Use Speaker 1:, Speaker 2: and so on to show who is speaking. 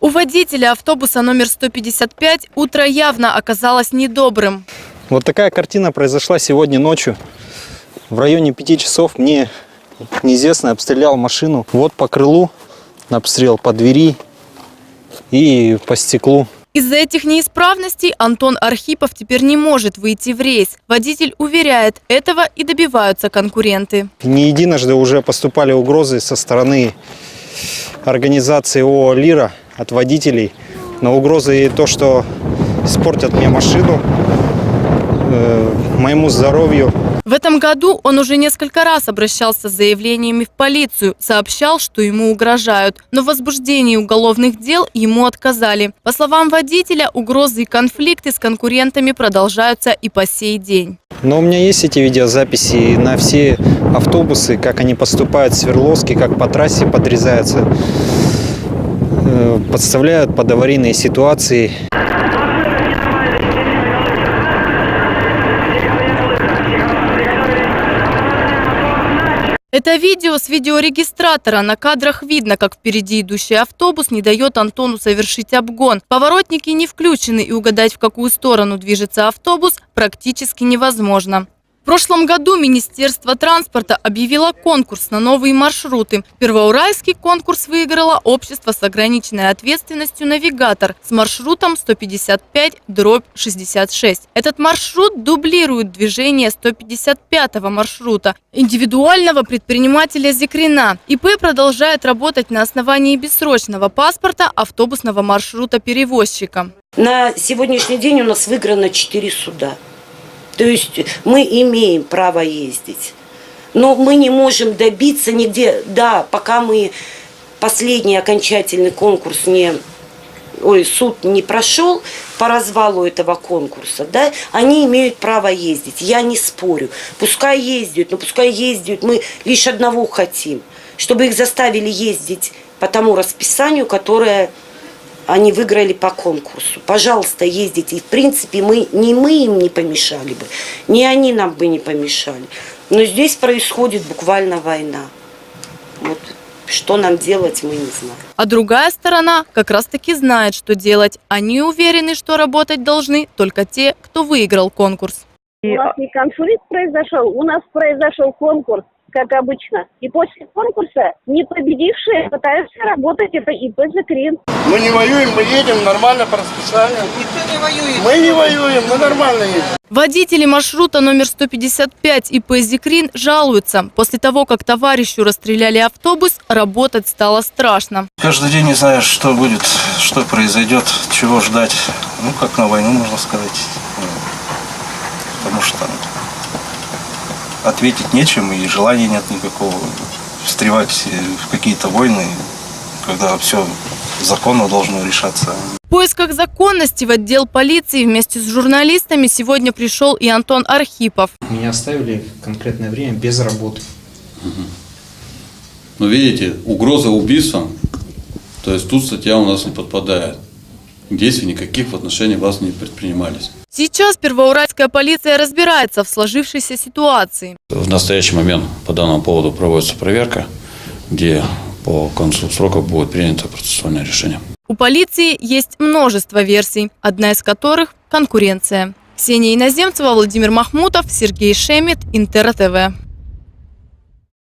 Speaker 1: У водителя автобуса номер 155 утро явно оказалось недобрым.
Speaker 2: Вот такая картина произошла сегодня ночью. В районе 5 часов мне неизвестный обстрелял машину. Вот по крылу обстрел, по двери и по стеклу.
Speaker 1: Из-за этих неисправностей Антон Архипов теперь не может выйти в рейс. Водитель уверяет, этого и добиваются конкуренты.
Speaker 2: Не единожды уже поступали угрозы со стороны организации ООО «Лира» от водителей. Но угрозы и то, что испортят мне машину, э, моему здоровью.
Speaker 1: В этом году он уже несколько раз обращался с заявлениями в полицию, сообщал, что ему угрожают. Но в возбуждении уголовных дел ему отказали. По словам водителя, угрозы и конфликты с конкурентами продолжаются и по сей день.
Speaker 2: Но у меня есть эти видеозаписи на все автобусы, как они поступают в Свердловске, как по трассе подрезаются, подставляют под аварийные ситуации.
Speaker 1: Это видео с видеорегистратора. На кадрах видно, как впереди идущий автобус не дает Антону совершить обгон. Поворотники не включены и угадать, в какую сторону движется автобус, практически невозможно. Прошлом году Министерство транспорта объявило конкурс на новые маршруты. Первоуральский конкурс выиграло общество с ограниченной ответственностью «Навигатор» с маршрутом 155 дробь 66. Этот маршрут дублирует движение 155 маршрута индивидуального предпринимателя Зикрина. ИП продолжает работать на основании бессрочного паспорта автобусного маршрута перевозчика.
Speaker 3: На сегодняшний день у нас выиграно 4 суда. То есть мы имеем право ездить. Но мы не можем добиться нигде, да, пока мы последний окончательный конкурс не, ой, суд не прошел по развалу этого конкурса, да, они имеют право ездить. Я не спорю. Пускай ездят, но пускай ездят. Мы лишь одного хотим, чтобы их заставили ездить по тому расписанию, которое они выиграли по конкурсу. Пожалуйста, ездите. И, в принципе, мы, не мы им не помешали бы, не они нам бы не помешали. Но здесь происходит буквально война. Вот что нам делать, мы не знаем.
Speaker 1: А другая сторона как раз-таки знает, что делать. Они уверены, что работать должны только те, кто выиграл конкурс.
Speaker 4: У нас не конфликт произошел, у нас произошел конкурс, как обычно. И после конкурса не победившие пытаются работать, это ИП «Закрин».
Speaker 5: Мы не воюем, мы едем нормально по расписанию. Никто не воюет. Мы не воюем, мы нормально едем.
Speaker 1: Водители маршрута номер 155 ИП «Зикрин» жалуются. После того, как товарищу расстреляли автобус, работать стало страшно.
Speaker 6: Каждый день не знаешь, что будет, что произойдет, чего ждать. Ну, как на войну, можно сказать. Ну, Потому что ответить нечем и желания нет никакого встревать в какие-то войны, когда все законно должно решаться.
Speaker 1: В поисках законности в отдел полиции вместе с журналистами сегодня пришел и Антон Архипов.
Speaker 7: Меня оставили в конкретное время без работы.
Speaker 8: Но видите, угроза убийством, то есть тут статья у нас не подпадает. Действий никаких в отношении вас не предпринимались.
Speaker 1: Сейчас первоуральская полиция разбирается в сложившейся ситуации.
Speaker 8: В настоящий момент по данному поводу проводится проверка, где по концу срока будет принято процессуальное решение.
Speaker 1: У полиции есть множество версий, одна из которых – конкуренция. Ксения Иноземцева, Владимир Махмутов, Сергей Шемет, Интер ТВ.